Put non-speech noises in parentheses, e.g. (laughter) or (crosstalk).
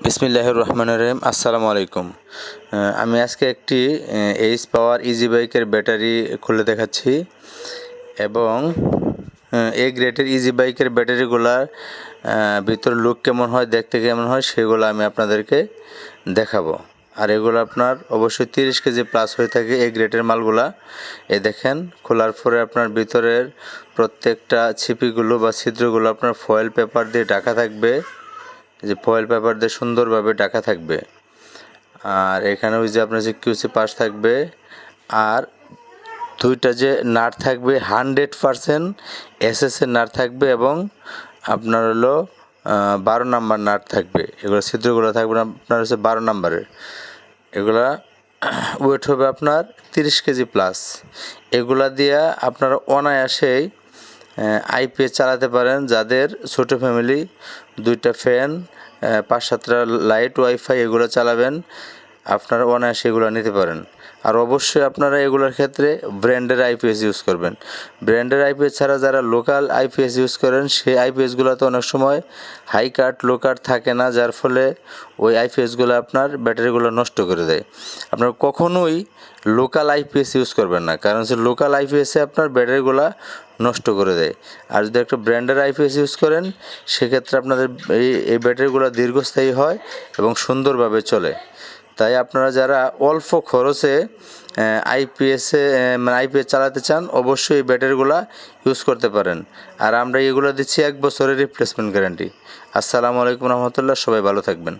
বিসমিল্লাহ রহমান রহিম আসসালামু আলাইকুম। আমি আজকে একটি এইচ পাওয়ার ইজি বাইকের ব্যাটারি খুলে দেখাচ্ছি এবং এই গ্রেটের ইজি বাইকের ব্যাটারিগুলার ভিতর লুক কেমন হয়, দেখতে কেমন হয়, সেগুলো আমি আপনাদেরকে দেখাবো। আর এগুলো আপনার অবশ্যই তিরিশ কেজি প্লাস হয়ে থাকে এই গ্রেটের মালগুলা। এ দেখেন, খোলার পরে আপনার ভিতরের প্রত্যেকটা ছিপিগুলো বা ছিদ্রগুলো আপনার ফয়েল পেপার দিয়ে ঢাকা থাকবে। যে ফয়েল পেপার দিয়ে সুন্দরভাবে ঢাকা থাকবে। আর এখানে ওই যে আপনার যে কিউসি পাস থাকবে, আর দুইটা যে নাট থাকবে হান্ড্রেড পারসেন্ট এসএস এর নাট থাকবে এবং আপনার হলো বারো নাম্বার নাট থাকবে। এগুলো ছিদ্রগুলো থাকবে না, আপনার হচ্ছে বারো নাম্বারের। এগুলা (clears throat) ওয়েট হবে আপনার তিরিশ কেজি প্লাস এগুলা দিয়ে আপনারা অনায়াসেই আইপিএস চালাতে পারেন। যাদের ছোট ফ্যামিলি দুইটা ফ্যান পাঁচ সাতটা লাইট ওয়াইফাই এগুলো চালাবেন। আপনারা অনায়াসে এগুলো নিতে পারেন। আর অবশ্যই আপনারা এগুলোর ক্ষেত্রে ব্র্যান্ডের আইপিএস ইউজ করবেন। ব্র্যান্ডের আইপিএস ছাড়া যারা লোকাল আইপিএস ইউজ করেন, সেই আইপিএসগুলোতে অনেক সময় হাই কাট লো কাট থাকে না, যার ফলে ওই আইপিএসগুলো আপনার ব্যাটারিগুলো নষ্ট করে দেয়। আপনার কখনোই লোকাল আইপিএস ইউজ করবেন না, কারণ হচ্ছে লোকাল আইপিএসে আপনার ব্যাটারিগুলো নষ্ট করে দেয়। আর যদি একটা ব্র্যান্ডের আইপিএস ইউজ করেন, সেক্ষেত্রে আপনাদের এই এই ব্যাটারিগুলো দীর্ঘস্থায়ী হয় এবং সুন্দরভাবে চলে। তাই আপনারা যারা অল্প খরচে আইপিএসে মানে আইপিএস চালাতে চান, অবশ্যই এই ব্যাটারিগুলো ইউজ করতে পারেন। আর আমরা এগুলো দিচ্ছি এক বছরের রিপ্লেসমেন্ট গ্যারান্টি আসসালামু আলাইকুম রহমতুল্লাহ, সবাই ভালো থাকবেন।